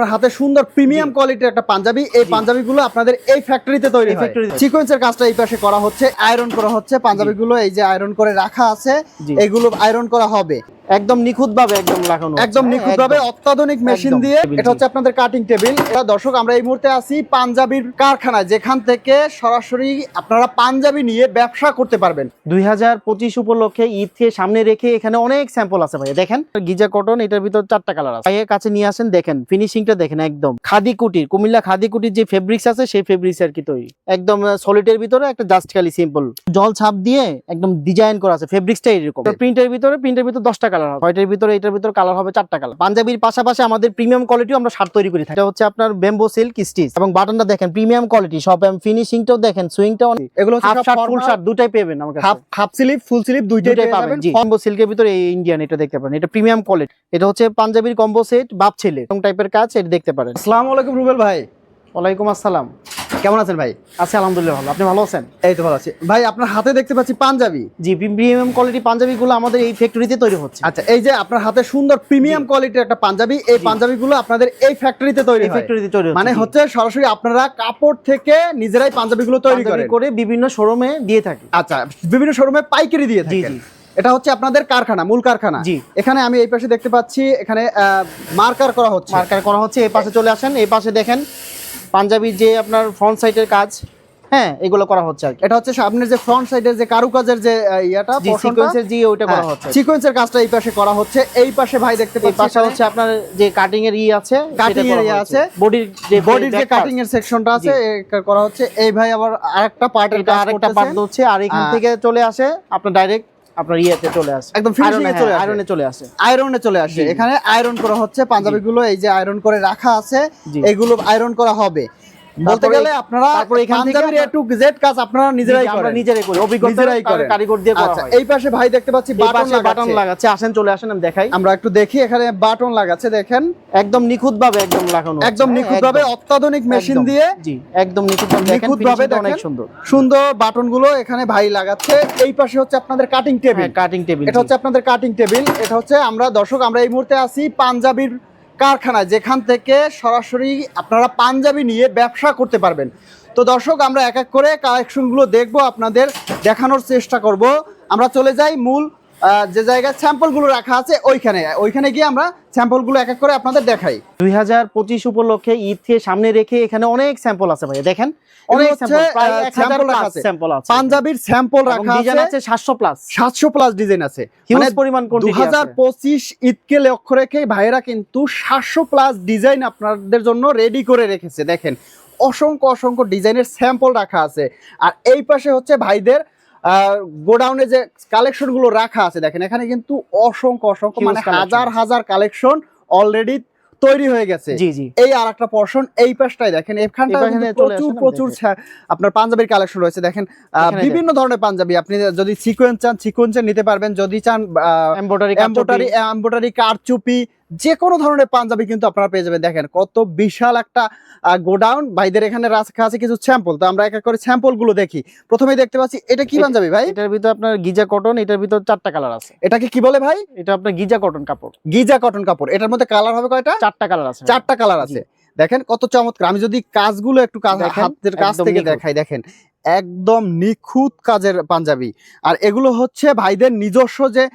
আপনার হাতে সুন্দর প্রিমিয়াম কোয়ালিটির একটা পাঞ্জাবি। এই পাঞ্জাবিগুলো আপনাদের এই ফ্যাক্টরিতে তৈরি ফ্যাক্টরি হয়। এর সিকোয়েন্সের কাজটা এই পাশে করা হচ্ছে। আয়রন করা হচ্ছে। পাঞ্জাবিগুলো এই যে আয়রন করে রাখা আছে এগুলো আয়রন করা হবে। একদম নিখুঁত ভাবে একদম লাগানো একদম নিখুঁত ভাবে একদম। অত্যাধুনিক মেশিন দিয়ে এটা হচ্ছে আপনাদের কাটিং টেবিল এটা দর্শক আমরা এই মুহূর্তে আছি পাঞ্জাবির কারখানায় যেখান থেকে সরাসরি আপনারা পাঞ্জাবি নিয়ে ব্যবসা করতে পারবেন। দুই হাজার পঁচিশ উপলক্ষে ঈদকে সামনে রেখে এখানে অনেক স্যাম্পল আছে ভাই দেখেন গিজা কটন এটার ভিতর চারটা কালার আছে। ভাইয়ের কাছে নিয়ে আসেন দেখেন ফিনিশিংটা দেখেন একদম। খাদি কুটির কুমিল্লা খাদি কুটির যে ফেব্রিক্স আছে সেই ফেব্রিক্স আর কি তৈরি। একদম সলিডের ভিতরে একটা জাস্ট খালি সিম্পল জল ছাপ দিয়ে একদম ডিজাইন করা আছে ফেব্রিক্সটা এরকম। প্রিন্টের ভিতরে প্রিন্টের ভিতরে দশটা কালার হবে। হোয়াইটের ভিতরে এটার ভিতরে কালার হবে চারটা কালার। পাঞ্জাবির পাশাপাশি আমাদের প্রিমিয়াম কোয়ালিটিও আমরা শার্ট তৈরি করি থাকি। এটা হচ্ছে আপনার বেম্বো সিল্ক স্টিচ এবং বাটনটা দেখেন প্রিমিয়াম কোয়ালিটি। সব ফিনিশিংটাও দেখেন সুইংটাও এগুলো হচ্ছে হাফ শার্ট ফুল শার্ট দুটাই পেবেন আমার কাছে। Half half sleeve full sleeve দুইটাই পাবেন কম্বো সিল্কের ভিতরে এই ইন্ডিয়ান এটা দেখতে পারেন। এটা প্রিমিয়াম কোয়ালিটি এটা হচ্ছে পাঞ্জাবির কম্বো সেট বাপ ছেলে। এরকম টাইপের কাজ এটা দেখতে পারেন। আসসালামু আলাইকুম রুবেল ভাই। ওয়ালাইকুম আসসালাম। কেমন আছেন ভাই? আছি আলহামদুলিল্লাহ ভালো। আপনি ভালো আছেন? এই তো ভালো আছি। ভাই আপনার হাতে দেখতে পাচ্ছি পাঞ্জাবি। জি প্রিমিয়াম কোয়ালিটি পাঞ্জাবিগুলো আমাদের এই ফ্যাক্টরিতে তৈরি হচ্ছে। আচ্ছা এই যে আপনার হাতে সুন্দর প্রিমিয়াম কোয়ালিটির একটা পাঞ্জাবি এই পাঞ্জাবিগুলো আপনাদের এই ফ্যাক্টরিতে তৈরি হয়। ফ্যাক্টরিতে তৈরি মানে হচ্ছে সরাসরি আপনারা কাপড় থেকে নিজেরাই পাঞ্জাবিগুলো তৈরি করেন। করে বিভিন্ন শোরুমে দিয়ে থাকি। আচ্ছা বিভিন্ন শোরুমে পাইকারি দিয়ে থাকেন। জি। এটা হচ্ছে আপনাদের কারখানা মূল কারখানা। জি। এখানে আমি এই পাশে দেখতে পাচ্ছি এখানে মার্কার করা হচ্ছে। মার্কার করা হচ্ছে এই পাশে চলে আসেন এই পাশে দেখেন পাঞ্জাবির যে আপনার ফ্রন্ট সাইডের কাজ হ্যাঁ এগুলো করা হচ্ছে আর এটা হচ্ছে সামনের যে ফ্রন্ট সাইডের যে কারুকাজের যে ইয়াটা সিকোয়েন্সের জি ওইটা করা হচ্ছে। সিকোয়েন্সের কাজটা এই পাশে করা হচ্ছে। এই পাশে ভাই দেখতে এই পাশে হচ্ছে আপনার যে কাটিং এর ই আছে Cutting এর ইয়ে আছে। বডির যে বডির যে কাটিং এর সেকশনটা আছে করা হচ্ছে। এই ভাই আবার আরেকটা পার্টের এটা আরেকটা পার্ট হচ্ছে আর এখান থেকে চলে আসে আপনার ডাইরেক্ট আপনার ইয়েতে চলে আসে। একদম finishing এ চলে আসে। আয়রনে চলে আসে। আয়রনে চলে আসে। এখানে আয়রন করা হচ্ছে পাঞ্জাবিগুলো এই যে আয়রন করে রাখা আছে এগুলো আয়রন করা হবে। বলতে গেলে আপনারা তারপরে এখান থেকে পাঞ্জাবির এ টু জেড কাজ আপনারা নিজেরাই আমরা নিজেরাই করি অভিজ্ঞতা নিজেরাই করেন। কারিগর দিয়ে করা আচ্ছা হয় এই পাশে ভাই দেখতে পাচ্ছি বাটন বাটন লাগাচ্ছে। আসেন চলে আসেন আমি দেখাই। আমরা একটু দেখি এখানে বাটন লাগাচ্ছে দেখেন। একদম নিখুঁত ভাবে একদম লাগানো একদম নিখুঁত ভাবে অত্যাধুনিক মেশিন দিয়ে জি একদম নিখুঁত ভাবে দেখেন অনেক। সুন্দর। সুন্দর বাটনগুলো এখানে ভাই লাগাচ্ছে। এই পাশে হচ্ছে আপনাদের কাটিং টেবিল কাটিং টেবিল এটা হচ্ছে আপনাদের কাটিং টেবিল এটা হচ্ছে আমরা দর্শক আমরা এই মুহূর্তে আছি পাঞ্জাবির কারখানায়, যেখান থেকে সরাসরি আপনারা পাঞ্জাবি নিয়ে ব্যবসা করতে পারবেন। তো দর্শক, আমরা এক এক করে কালেকশনগুলো দেখব, আপনাদের দেখানোর চেষ্টা করব। আমরা চলে যাই মূল যে জায়গায় স্যাম্পলগুলো রাখা আছে ওইখানে। ওইখানে গিয়ে আমরা স্যাম্পলগুলো এক এক করে আপনাদের দেখাই। দুই হাজার পঁচিশ উপলক্ষে ঈদকে সামনে রেখে এখানে অনেক স্যাম্পল আছে ভাই দেখেন? অনেক স্যাম্পল প্রায় আহ, এক হাজার sample রাখা প্লাস আছে। পাঞ্জাবির স্যাম্পল রাখা আছে। আছে সাতশো প্লাস সাতশো প্লাস ডিজাইন আছে। পরিমাণ দু হাজার পঁচিশ ঈদকে লক্ষ্য রেখে ভাইয়েরা কিন্তু সাতশো প্লাস ডিজাইন আপনাদের জন্য রেডি করে রেখেছে দেখেন। অসংখ্য অসংখ্য ডিজাইনের স্যাম্পল রাখা আছে। আর এই পাশে হচ্ছে ভাইদের গোডাউনে যে কালেকশনগুলো রাখা আছে দেখেন এখানে কিন্তু অসংখ্য অসংখ্য মানে হাজার হাজার কালেকশন অলরেডি তৈরি হয়ে গেছে। এই আর একটা পোর্শন এই পাশটাই দেখেন এখানটা প্রচুর প্রচুর আপনার পাঞ্জাবির কালেকশন রয়েছে দেখেন আহ, বিভিন্ন ধরনের পাঞ্জাবি আপনি যদি সিকোয়েন্স চান সিকোয়েন্সের নিতে পারবেন যদি চান এমব্রয়ডারি এম্বোটারি এম্বোটারি কারচুপি যে কোনো ধরনের পাঞ্জাবি কিন্তু আপনারা পেয়ে যাবেন। দেখেন কত বিশাল একটা গোডাউন। ভাইদের এখানে রাখা আছে কিছু স্যাম্পল তো আমরা এক এক করে স্যাম্পলগুলো দেখি। প্রথমেই দেখতে পাচ্ছি এটা কি পাঞ্জাবি ভাই? এটার ভিতর আপনার গিজা কটন এটার ভিতর চারটা কালার আছে। এটাকে কি বলে ভাই? এটা আপনার গিজা কটন কাপড়। গিজা কটন কাপড়। এটার মধ্যে কালার হবে কয়টা? চারটা কালার আছে। চারটা কালার আছে। দেখেন কত চমৎকার। আমি যদি কাজগুলো একটু কাজ- হাতের কাজ থেকে দেখাই দেখেন একদম নিখুঁত কাজের পাঞ্জাবি। আর এগুলো হচ্ছে ভাইদের নিজস্ব যে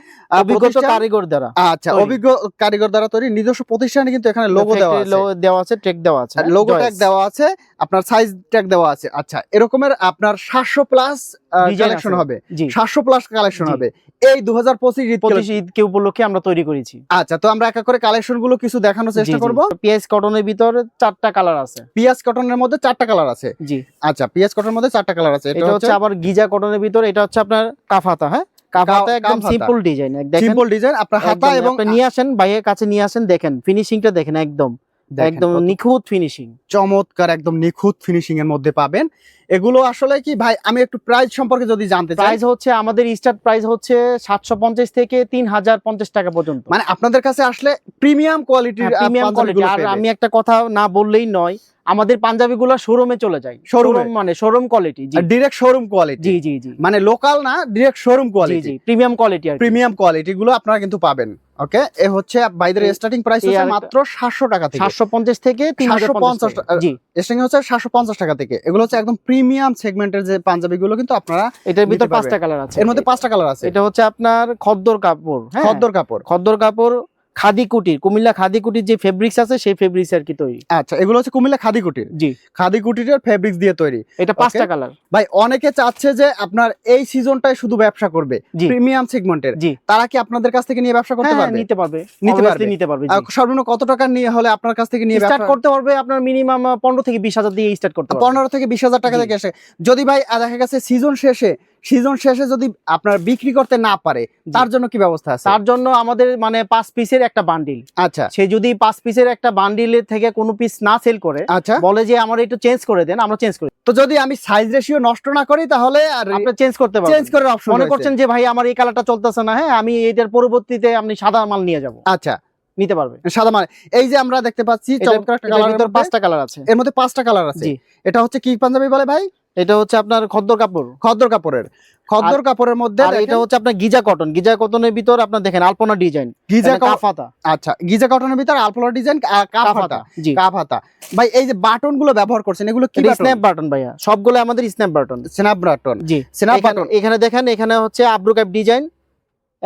প্রতিষ্ঠান- কারিগর দ্বারা আচ্ছা অভিজ্ঞ কারিগর দ্বারা তৈরি। নিজস্ব প্রতিষ্ঠানে কিন্তু এখানে লোগো দেওয়া আছে। দেওয়া আছে ট্রেক দেওয়া আছে লোগো। ট্যাগ দেওয়া আছে আপনার সাইজ ট্যাগ দেওয়া আছে। আচ্ছা এরকমের আপনার সাতশো প্লাস কালেকশন হবে। জি। সাতশো প্লাস কালেকশন হবে। এই দু হাজার পঁচিশ পঁচিশ ঈদকে উপলক্ষে আমরা তৈরি করেছি। আচ্ছা তো আমরা এক এক করে কালেকশনগুলো কিছু দেখানোর চেষ্টা করব। পিএস কটনের ভিতরে চারটা কালার আছে। পিয়াজ কটনের মধ্যে চারটা কালার আছে। জি। আচ্ছা পিয়াজ কটনের মধ্যে চারটা কালার আছে। এটা হচ্ছে আবার গিজা কটনের ভিতরে এটা হচ্ছে আপনার কাফাতা হ্যাঁ? কাফাতা একদম সিম্পল ডিজাইন দেখেন। সিম্পল ডিজাইন আপনার হাতা এবং আপনি নিয়ে আসেন ভাইয়ের কাছে নিয়ে আসেন দেখেন ফিনিশিংটা দেখেন একদম। একদম নিখুঁত ফিনিশিং চমৎকার একদম নিখুঁত ফিনিশিং এর মধ্যে পাবেন। এগুলো আসলে কি ভাই আমি একটু প্রাইস সম্পর্কে যদি জানতে চাই। প্রাইস হচ্ছে আমাদের স্টার্ট প্রাইস হচ্ছে সাতশো পঞ্চাশ থেকে তিন হাজার পঞ্চাশ টাকা পর্যন্ত। মানে আপনাদের কাছে আসলে প্রিমিয়াম কোয়ালিটির প্রিমিয়াম কোয়ালিটি আর আমি একটা কথা না বললেই নয় আমাদের পাঞ্জাবি গুলো শোরুমে চলে যায়। শোরুম মানে শোরুম কোয়ালিটি জি। ডিরেক্ট শোরুম কোয়ালিটি জি জি জি। মানে লোকাল না ডিরেক্ট শোরুম কোয়ালিটি জি প্রিমিয়াম কোয়ালিটি আর প্রিমিয়াম কোয়ালিটি গুলো আপনারা কিন্তু পাবেন ওকে এ হচ্ছে বাইদের স্টার্টিং প্রাইস হচ্ছে মাত্র সাতশো টাকা থেকে। সাতশো পঞ্চাশ থেকে তিন হাজার 750 পঞ্চাশ টাকা। জি। স্টার্টিং হচ্ছে সাতশো পঞ্চাশ টাকা থেকে। এগুলো হচ্ছে একদম প্রিমিয়াম সেগমেন্টের যে পাঞ্জাবি গুলো কিন্তু আপনারা এটার ভিতর পাঁচটা কালার আছে। এর মধ্যে পাঁচটা কালার আছে। এটা হচ্ছে আপনার খদ্দর কাপড় হ্যাঁ? খদ্দর কাপড়। খদ্দর কাপড় খাদি কুটির কুমিল্লা খাদি কুটির যে ফেব্রিক্স আছে সেই ফেব্রিক্স আর কি তৈরি। আচ্ছা এগুলো হচ্ছে কুমিল্লা খাদি কুটির জি। খাদি কুটিরের ফেব্রিক্স দিয়ে তৈরি। এটা পাঁচটা কালার ভাই অনেকে চাচ্ছে যে আপনার এই সিজনটাই শুধু ব্যবসা করবে প্রিমিয়াম সেগমেন্টের জি। তারা কি আপনাদের কাছ থেকে নিয়ে ব্যবসা করতে হ্যাঁ, হ্যাঁ, পারবে? নিতে পারবে। নিতে পারবে। নিতে পারবে সর্বনিম্ন কত টাকা নিয়ে হলে আপনার কাছ থেকে নিয়ে স্টার্ট করতে পারবে আপনার মিনিমাম পনেরো থেকে বিশ হাজার দিয়ে স্টার্ট করতে পারবে। পনেরো থেকে বিশ হাজার টাকা জি। থেকে এসে। যদি ভাই দেখা গেছে সিজন শেষে সিজন শেষে যদি আপনার বিক্রি করতে না পারে তার জন্য কি ব্যবস্থা আছে? তার জন্য আমাদের মানে পাঁচ পিসের একটা বান্ডিল আচ্ছা। সে যদি পাঁচ পিসের একটা বান্ডিলের থেকে কোনো পিস না সেল করে আচ্ছা। বলে যে আমার একটু চেঞ্জ করে দেন আমরা চেঞ্জ করি। তো যদি আমি সাইজ রেশিও নষ্ট না করি তাহলে আর আপনি চেঞ্জ করতে পারবেন। চেঞ্জ করার অপশন মনে করছেন যে ভাই আমার এই কালারটা চলতেছে না হ্যাঁ আমি এটার পরবর্তীতে আপনি সাদা মাল নিয়ে যাব। আচ্ছা। নিতে পারবে। সাদা মানে এই যে আমরা দেখতে পাচ্ছি চমৎকার একটা কালার ভিতর পাঁচটা কালার আছে। এর মধ্যে পাঁচটা কালার আছে। এটা হচ্ছে কি পাঞ্জাবি বলে ভাই? এটা হচ্ছে আপনার খদ্দর কাপড়। খদ্দর কাপড়ের। খদ্দর কাপড়ের মধ্যে এটা হচ্ছে আপনার গিজা কটন। গিজা কটনের ভিতর আপনার দেখেন আলপনা ডিজাইন। গিজা কাফাতা। আচ্ছা গিজা কটনের ভিতর আলপনা ডিজাইন কাফাতা। কাফাতা ভাই এই যে বাটনগুলো ব্যবহার করছেন এগুলো কি স্ন্যাপ বাটন? ভাইয়া। সবগুলো আমাদের স্ন্যাপ বাটন স্ন্যাপ বাটন জি। স্ন্যাপ এখানে- বাটন এখানে দেখেন এখানে হচ্ছে আব্রুকাপ ডিজাইন।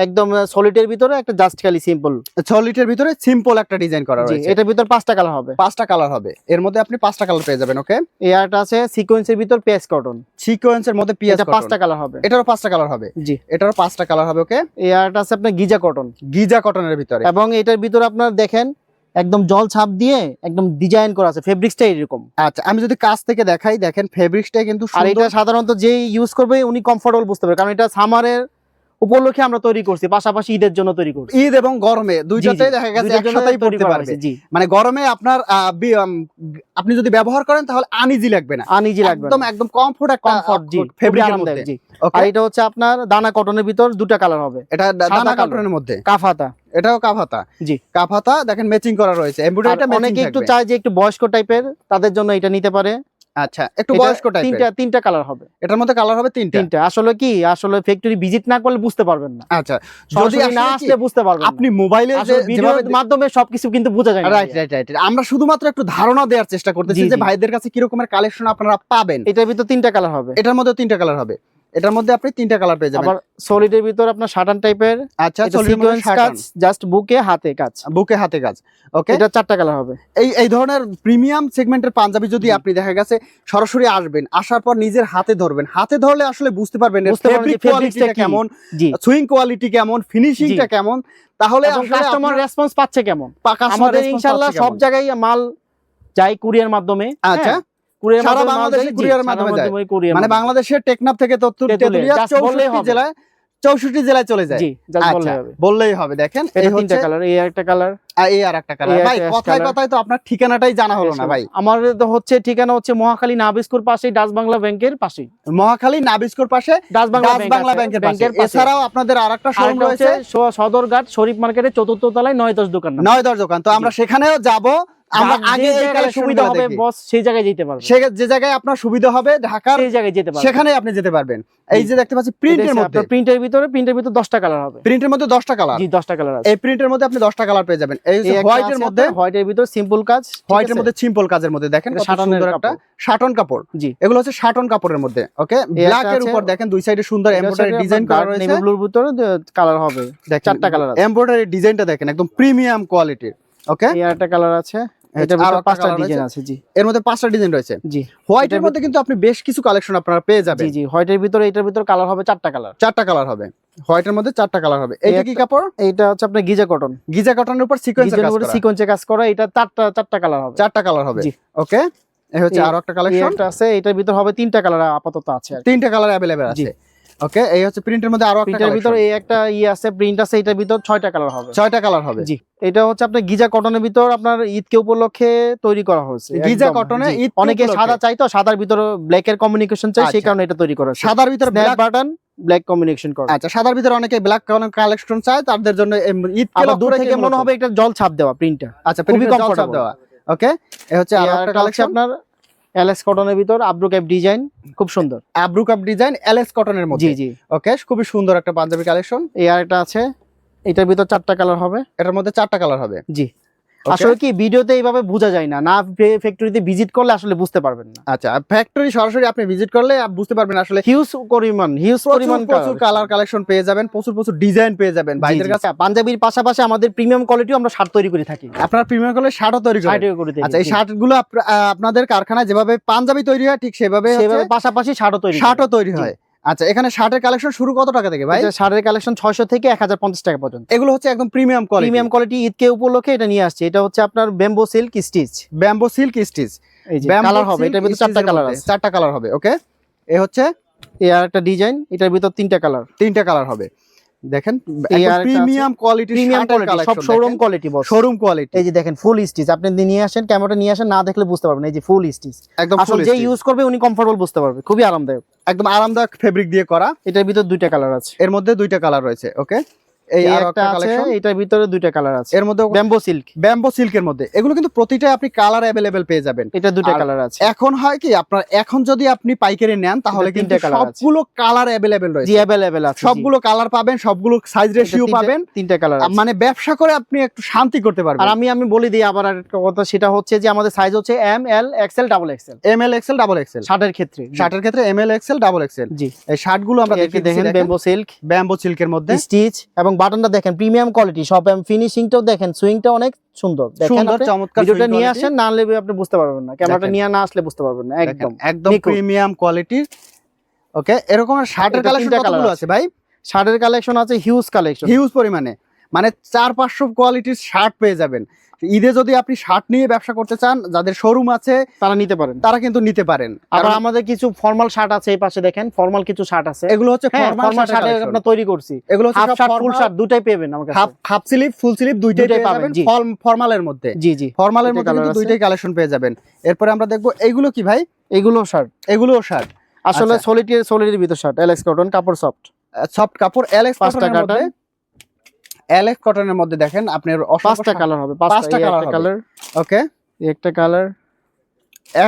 একদম সলিডের ভিতরে একটা জাস্ট খালি সিম্পল সলিটের ভিতরে সিম্পল একটা ডিজাইন করা রয়েছে। এটার ভিতর পাঁচটা কালার হবে। পাঁচটা কালার হবে। এর মধ্যে আপনি পাঁচটা কালার পেয়ে যাবেন ওকে আরটা আছে সিকোয়েন্সের ভিতর পেস কটন সিকোয়েন্সের মধ্যে পিএস পাঁচটা কালার হবে। এটারও পাঁচটা কালার হবে। জি। এটারও পাঁচটা কালার হবে ওকে আরটা আছে আপনার গিজা কটন গিজা কটনের ভিতরে। এবং এটার ভিতর আপনার দেখেন একদম জল ছাপ দিয়ে একদম ডিজাইন করা আছে ফেব্রিক্সটা এরকম। আচ্ছা আমি যদি কাছ থেকে দেখাই দেখেন ফেব্রিক্সটা কিন্তু আর এটা সাধারণত যে ইউজ করবে উনি কমফোর্টেবল বুঝতে পারবে। কারণ এটা সামারের উপলক্ষে আমরা তৈরি করছি পাশাপাশি ঈদের জন্য তৈরি করছি। ঈদ এবং গরমে দুইটাতেই দেখা গেছে একসাথেই পড়তে পারবে। মানে গরমে আপনার আপনি যদি ব্যবহার করেন তাহলে আনইজি লাগবে না। আনইজি লাগবে একদম একদম কমফোর্ট একটা কমফোর্ট জি ফেব্রিকের মধ্যে জি। আর এটা হচ্ছে আপনার দানা কটনের ভিতর দুটা কালার হবে। এটা দানা। কটনের মধ্যে। কাফাতা। এটাও কাফাতা। জি। কাফাতা দেখেন ম্যাচিং করা রয়েছে। এমব্রয়ডারিটা অনেকে একটু চায় যে একটু বয়স্ক টাইপের তাদের জন্য এটা নিতে পারে। আচ্ছা একটু বয়স্ক টাইপের তিনটা তিনটা কালার হবে। এটার মধ্যে কালার হবে তিনটা। তিনটা। আসলে কি আসলে ফ্যাক্টরি ভিজিট না করলে বুঝতে পারবেন না। আচ্ছা যদি না আসলে বুঝতে পারবেন আপনি মোবাইলে যে ভিডিওর মাধ্যমে সবকিছু কিন্তু বোঝা যায় রাইট রাইট রাইট আমরা শুধুমাত্র একটু ধারণা দেওয়ার চেষ্টা করতেছি যে ভাইদের কাছে কি রকমের কালেকশন আপনারা পাবেন। এটার ভিতর তিনটা কালার হবে। এটার মধ্যে তিনটা কালার হবে। এটার মধ্যে আপনি তিনটা কালার পেয়ে যাবেন। আবার সলিডের ভিতর আপনার শাটান টাইপের আচ্ছা সিকোয়েন্স কাজ জাস্ট বুকে হাতে কাজ। বুকে হাতে কাজ। ওকে এটা চারটা কালার হবে। এই এই ধরনের প্রিমিয়াম সেগমেন্টের পাঞ্জাবি যদি আপনি দেখা গেছে সরাসরি আসবেন আসার পর নিজের হাতে ধরবেন। হাতে ধরলে আসলে বুঝতে পারবেন ফেব্রিক কোয়ালিটিটা। কেমন সুইং কোয়ালিটি কেমন ফিনিশিংটা কেমন তাহলে কাস্টমার রেসপন্স পাচ্ছে কেমন? আমাদের ইনশাআল্লাহ সব জায়গায় মাল যায় কুরিয়ার মাধ্যমে আচ্ছা। কুরিয়ার সারা বাংলাদেশে যায়, জি, courier সারা মাধ্যমে যায়। মানে বাংলাদেশের টেকনাফ থেকে তত্তুর তেঁতুলিয়া, তেতুলিয়া just বললেই চৌষট্টি জেলায় চৌষট্টি জেলায় চলে যায়। জি just বললেই হবে। দেখেন এই হচ্ছে কালার এই একটা কালার এই আর একটা কালার ভাই কথায় কথায় তো আপনার ঠিকানাটাই জানা হলো না ভাই। আমাদের তো হচ্ছে ঠিকানা হচ্ছে মহাখালী নাবিস্কুর পাশে ডাচ বাংলা ব্যাংকের পাশে মহাখালী নাবিস্কোর পাশে ডাচ বাংলা ব্যাংকের পাশে। এছাড়াও আপনাদের আরেকটা শোরুম রয়েছে। সদরঘাট শরীফ মার্কেটের চতুর্থ তলায় নয় দশ দোকান। নয় দশ দোকান। তো আমরা সেখানেও যাব আমরা আগে সুবিধা হবে বস সেই জায়গায় যেতে পারবে। সে যে জায়গায় আপনার সুবিধা হবে সেই জায়গায় যেতে সেখানে আপনি যেতে পারবেন। এই যে দেখতে পাচ্ছি প্রিন্টের মধ্যে। প্রিন্টের ভিতরে প্রিন্টের ভিতরে কালার হবে। প্রিন্টের মধ্যে কালার জি কালার আছে। এই প্রিন্টের মধ্যে আপনি দশটা কালার পেয়ে যাবেন। এই হোয়াইটের মধ্যে হোয়াইটের ভিতর সিম্পল কাজ হোয়াইটের মধ্যে সিম্পল কাজের মধ্যে। দেখেন কত সুন্দর একটা শাটন কাপড়। জি। এগুলো হচ্ছে শাটন কাপড়ের মধ্যে ওকে ব্ল্যাক এর উপর দেখেন দুই সাইডে সুন্দর এমব্রয়ডারি ডিজাইন করা রয়েছে। নেভি ব্লুর ভিতরে কালার হবে। চারটা কালার আছে। এমব্রয়ডারি ডিজাইনটা দেখেন একদম প্রিমিয়াম কোয়ালিটির ওকে এই একটা কালার আছে। পাঁচটা ডিজাইন আছে। আছে জি। এর মধ্যে পাঁচটা ডিজাইন রয়েছে। জি। হোয়াইটের মধ্যে কিন্তু আপনি বেশ কিছু কালেকশন আপনারা পেয়ে যাবেন। জি জি। হোয়াইটের ভিতরে এটার ভিতরে কালার হবে চারটা কালার চারটা কালার হবে। হোয়াইটের মধ্যে চারটা কালার হবে। এইটা কি কাপড়? হচ্ছে আপনার গিজা কটন গিজা কটনের উপর কাজ করা। সিকোয়েন্সে কাজ করা এটা চারটা চারটা কালার হবে। চারটা কালার হবে। ওকে এই হচ্ছে আরও একটা কালেকশন আছে এটার ভিতর হবে তিনটা কালার আপাতত আছে তিনটা কালার আছে। ওকে এই হচ্ছে প্রিন্টের মধ্যে আরও একটা ভিতরে এই একটা ইয়ে আছে প্রিন্ট আছে এটার ভিতর ছয়টা কালার হবে। ছয়টা কালার হবে। জি এটা হচ্ছে আপনার গিজা কটনের ভিতর আপনার ঈদকে উপলক্ষে তৈরি করা হয়েছে গিজা কটনে জি। ঈদকে অনেকে সাদা চাই তো সাদার ভিতরে ব্ল্যাক এর কমিউনিকেশন চাই সেই আচ্ছা। কারণে এটা তৈরি করা সাদার ভিতরে black- বাটন ব্ল্যাক কমিউনিকেশন করা। আচ্ছা সাদার ভিতরে অনেকে ব্ল্যাক কালেকশন চায় তাদের জন্য লক্ষ্য দূর থেকে মনে হবে এটা জল ছাপ দেওয়া প্রিন্টটা আচ্ছা খুবই জল ছাপ দেওয়া। ওকে এই হচ্ছে আরও একটা কালেকশন আপনার এলএস কটনের ভিতর আব্রু ক্যাপ ডিজাইন খুব সুন্দর। আব্রু ক্যাপ ডিজাইন এলএস কটনের মধ্যে? জি জি। ওকে খুবই সুন্দর একটা পাঞ্জাবি কালেকশন এই আর একটা আছে এটার ভিতর চারটা কালার হবে। এটার মধ্যে চারটা কালার হবে? জি? আসলে কি ভিডিওতে এইভাবে বোঝা যায় না। না ফ্যাক্টরিতে ভিজিট করলে আসলে বুঝতে পারবেন না। আচ্ছা ফ্যাক্টরি সরাসরি আপনি ভিজিট করলে বুঝতে পারবেন আসলে হিউজ পরিমাণ হিউজ প্রচুর পরিমাণ প্রচুর কালার কালেকশন পেয়ে যাবেন প্রচুর প্রচুর ডিজাইন পেয়ে যাবেন ভাইদের কাছে। পাঞ্জাবির পাশাপাশি আমাদের প্রিমিয়াম কোয়ালিটিও আমরা শার্ট তৈরি করে থাকি। আপনার প্রিমিয়াম করলে শার্টও তৈরি করে। থাকি আচ্ছা এই জি। শার্টগুলো আপনাদের কারখানায় যেভাবে পাঞ্জাবি তৈরি হয় ঠিক সেভাবে সেভাবে পাশাপাশি শার্টও তৈরি শার্টও তৈরি হয়। আচ্ছা এখানে শার্টের কালেকশন শুরু কত টাকা থেকে ভাই? শার্টের কালেকশন ছয়শো থেকে এক হাজার পঞ্চাশ টাকা পর্যন্ত। এগুলো হচ্ছে একদম প্রিমিয়াম কোয়ালিটি প্রিমিয়াম কোয়ালিটি ঈদকে উপলক্ষে এটা নিয়ে আসছে। এটা হচ্ছে আপনার bamboo silk stitch bamboo silk stitch colour হবে এটার ভিতরে চারটা কালার আছে। চারটা কালার হবে ওকে এ হচ্ছে এ আর একটা ডিজাইন এটার ভিতর তিনটা কালার তিনটা কালার হবে। দেখেন। প্রিমিয়াম কোয়ালিটি প্রিমিয়াম কোয়ালিটি সব showroom quality boss showroom quality এই যে দেখেন ফুল স্টিচ আপনি নিয়ে আসেন ক্যামেরাটা নিয়ে আসেন না দেখলে বুঝতে পারবেন এই যে ফুল স্টিচ একদম আসলে যে ইউজ করবে উনি কমফোর্টেবল বুঝতে পারবে। খুবই আরামদায়ক। একদম আরামদায়ক ফেব্রিক দিয়ে করা। এটার ভিতর দুইটা কালার আছে। এর মধ্যে দুইটা কালার রয়েছে ওকে এই এই আর একটা একটা কালেকশন এটার ভিতরে দুইটা কালার আছে। এর মধ্যে ব্যাম্বো সিল্ক ব্যাম্বো সিল্কের মধ্যে। এগুলো কিন্তু প্রতিটা আপনি কালার অ্যাভেলেবেল পেয়ে যাবেন। এটা দুইটা কালার আছে। এখন হয় কি আপনার এখন যদি আপনি পাইকারি নেন তাহলে কিন্তু তিনটে colour আছে। সবগুলো কালার অ্যাভেলেবেল জি রয়েছে আছে সবগুলো কালার পাবেন সবগুলো সাইজ রেশিও পাবেন। তিনটা কালার আছে। মানে ব্যবসা করে আপনি একটু শান্তি করতে আর পারবেন আমি আমি বলে দিই আবার একটা কথা সেটা হচ্ছে যে আমাদের সাইজ হচ্ছে M L XL double XL M L XL double XL শার্টের ক্ষেত্রে শার্টের ক্ষেত্রে M L XL double XL জি। এই শার্টগুলো আমরা দেখেন বেম্বো সিল্ক ব্যাম্বো সিল্কের মধ্যে। স্টিচ এবং বাটনটা দেখেন প্রিমিয়াম কোয়ালিটি সব ফিনিশিংটাও দেখেন সুইংটা অনেক সুন্দর। দেখেন সুন্দর চমৎকার ভিডিওটা নিয়ে আসেন না নিলে আপনি বুঝতে পারবেন না। ক্যামেরাটা নিয়ে না আসলে বুঝতে পারবেন না একদম একদম প্রিমিয়াম কোয়ালিটির ওকে এরকম শার্টের কালেকশন কতগুলো আছে। আছে ভাই? শার্টের কালেকশন আছে হিউজ কালেকশন হিউজ পরিমাণে। মানে চার পাঁচশো কোয়ালিটির শার্ট পেয়ে যাবেন। ঈদে যদি আপনি শার্ট নিয়ে ব্যবসা করতে চান যাদের শোরুম আছে তারা নিতে পারেন। তারা কিন্তু নিতে পারেন। আবার আমাদের কিছু ফর্মাল শার্ট আছে এই পাশে দেখেন ফর্মাল কিছু শার্ট আছে। এগুলো হচ্ছে হ্যাঁ ফর্মাল ফর্মাল শার্ট আমরা তৈরি করছি। এগুলো হচ্ছে হাফ শার্ট ফুল শার্ট দুটাই পেবেন আমার কাছে। হাফ স্লিভ ফুল স্লিভ দুইটাই পাবেন। ফর্মালের মধ্যে। জি জি। ফর্মালের মধ্যে কিন্তু। দুইটাই কালেকশন পেয়ে যাবেন। এরপরে আমরা দেখব এগুলো কি ভাই? এগুলো শার্ট এগুলোও শার্ট আসলে আচ্ছা। সলিটির সলিটির ভিতর শার্ট এলএক্স কটন কাপড় সফট সফট কাপড় এলএক্স পাঁচটা কটনের কটনের মধ্যে দেখেন আপনার পাঁচটা কালার হবে পাঁচটা কালার কালার ওকে একটা কালার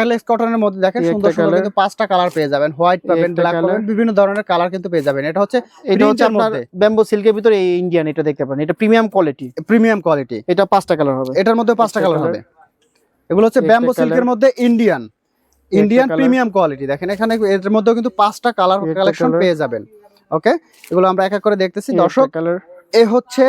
এলএক্স কটনের মধ্যে দেখেন সুন্দর সুন্দর কিন্তু পাঁচটা কালার পেয়ে যাবেন। হোয়াইট পাবেন ব্ল্যাক পাবেন বিভিন্ন ধরনের কালার কিন্তু পেয়ে যাবেন। এটা হচ্ছে এটা হচ্ছে আপনার ব্যাম্বো সিল্কের ভিতরে এই ইন্ডিয়ান এটা দেখতে পারেন। এটা প্রিমিয়াম কোয়ালিটি প্রিমিয়াম কোয়ালিটি এটা পাঁচটা কালার হবে। এটার মধ্যে পাঁচটা কালার হবে। এগুলো হচ্ছে ব্যাম্বো সিল্কের মধ্যে ইন্ডিয়ান ইন্ডিয়ান প্রিমিয়াম কোয়ালিটি দেখেন এখানে এর মধ্যেও কিন্তু পাঁচটা কালার কালেকশন পেয়ে যাবেন। ওকে এগুলো আমরা এক এক করে দেখতেছি। দর্শক কালার এ হচ্ছে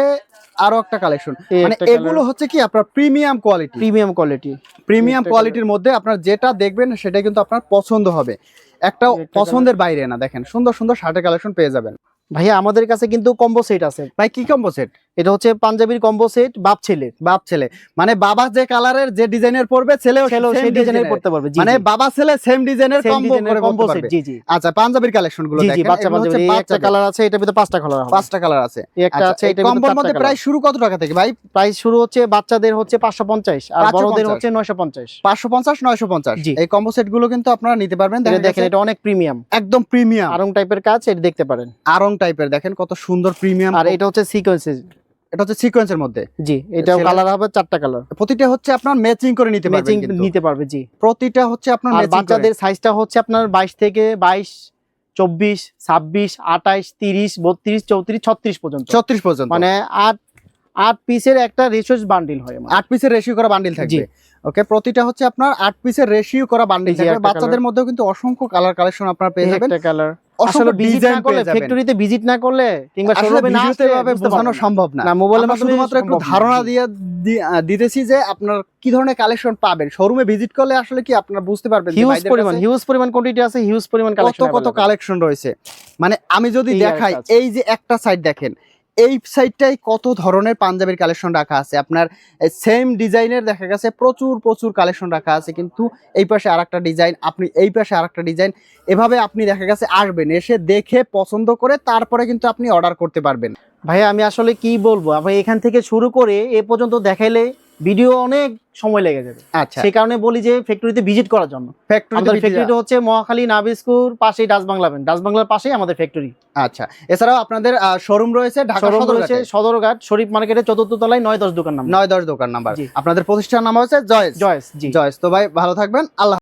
আরও একটা কালেকশন মানে এগুলো হচ্ছে কি? আপনার premium quality premium quality premium কোয়ালিটির মধ্যে আপনার যেটা দেখবেন সেটা কিন্তু আপনার পছন্দ হবে। একটা একটা পছন্দের বাইরে না দেখেন। সুন্দর সুন্দর শার্টের কালেকশন পেয়ে যাবেন। ভাইয়া আমাদের কাছে কিন্তু কম্বো সেট আছে। ভাই কি কম্বো সেট এটা হচ্ছে পাঞ্জাবির কম্বো সেট বাপ ছেলে বাপ ছেলে। মানে বাবা যে কালারের যে ডিজাইনের পড়বে ছেলেও ছেলেও সেই ডিজাইনের। পড়তে পারবে। মানে বাবা ছেলে সেম ডিজাইনের কম্বো করে কম্বো সেট জি জি। আচ্ছা পাঞ্জাবির কালেকশনগুলো দেখেন। বাচ্চা পাঞ্জাবি বাচ্চাদের। কালার আছে এটার ভিতরে পাঁচটা কালার হবে পাঁচটা কালার আছে। একটা আচ্ছা আছে এটার কম্বোর মধ্যে প্রায় শুরু কত টাকা থেকে? ভাই প্রাইস শুরু হচ্ছে বাচ্চাদের হচ্ছে পাঁচশো পঞ্চাশ আর বড়দের হচ্ছে নয়শো পঞ্চাশ। পাঁচশো পঞ্চাশ নয়শো পঞ্চাশ। জি। এই কম্বো সেটগুলো কিন্তু আপনারা নিতে পারবেন। এটা দেখেন দেখেন এটা অনেক প্রিমিয়াম একদম প্রিমিয়াম আরং টাইপের কাজ এটা দেখতে পারেন। আরং টাইপের দেখেন কত সুন্দর প্রিমিয়াম আর এটা হচ্ছে সিকোয়েন্সেস এটা হচ্ছে সিকোয়েন্সের মধ্যে। জি ছেলে- কালার হবে চারটা কালার প্রতিটা হচ্ছে আপনার ম্যাচিং করে নিতে ম্যাচিং নিতে পারবে জি। প্রতিটা হচ্ছে আপনার বাচ্চাদের সাইজটা হচ্ছে আপনার বাইশ থেকে বাইশ চব্বিশ ছাব্বিশ আঠাইশ তিরিশ বত্রিশ চৌত্রিশ ছত্রিশ পর্যন্ত। ছত্রিশ পর্যন্ত। মানে আট আট পিসের একটা রিসোর্স বান্ডিল হয় আট পিসের রেশিও করা বান্ডিল থাকবে। ওকে প্রতিটা হচ্ছে আপনার আট পিসের রেশিও করা বান্ডিল থাকবে। বাচ্চাদের মধ্যেও কিন্তু অসংখ্য কালার কালেকশন আপনারা পেয়ে যাবেন। কালার আসলে ডিজাইন করলে পেয়ে যাবেন। ফ্যাক্টরিতে ভিজিট না করলে কিংবা শোরুমে না আসলে এভাবে বোঝানো সম্ভব না। না মোবাইলের মাধ্যমে শুধুমাত্র একটু ধারণা। দিয়ে দিতেছি যে আপনার কি ধরনের কালেকশন পাবেন। শোরুমে ভিজিট করলে আসলে কি আপনারা বুঝতে পারবেন হিউজ পরিমাণ হিউজ পরিমাণ কোয়ান্টিটি আছে হিউজ পরিমাণ কত কালেকশন কত কালেকশন রয়েছে। মানে আমি যদি দেখাই এই যে একটা সাইড দেখেন এই সাইডটাই কত ধরনের পাঞ্জাবির কালেকশন রাখা আছে? আপনার সেম ডিজাইনের দেখা গেছে, প্রচুর প্রচুর কালেকশন রাখা আছে, কিন্তু এই পাশে আরেকটা ডিজাইন আপনি এই পাশে আরেকটা ডিজাইন এভাবে আপনি দেখা গেছে আসবেন, এসে দেখে পছন্দ করে তারপরে কিন্তু আপনি অর্ডার করতে পারবেন। ভাইয়া, আমি আসলে কি বলব? আমি এখান থেকে শুরু করে এ পর্যন্ত দেখাইলে ভিডিও অনেক সময় লেগে যাবে। আচ্ছা। সেই কারণে বলি যে ফ্যাক্টরিতে ভিজিট করার জন্য। ফ্যাক্টরিটা হচ্ছে মহাখালী নাবিস্কুর পাশেই ডাচ বাংলা ব্যাংক ডাচ বাংলার পাশেই আমাদের ফ্যাক্টরি আচ্ছা। এছাড়াও আপনাদের শোরুম রয়েছে ঢাকা সদর রয়েছে রয়েছে সদরঘাট শরীফ মার্কেটের চতুর্থ তলায় নয় দশ দোকান নাম্বার। নয় দশ দোকান নাম্বার। আপনাদের প্রতিষ্ঠান নাম হচ্ছে জয়েস জয়েস জি। জয়েস তো ভাই ভালো থাকবেন। আল্লাহ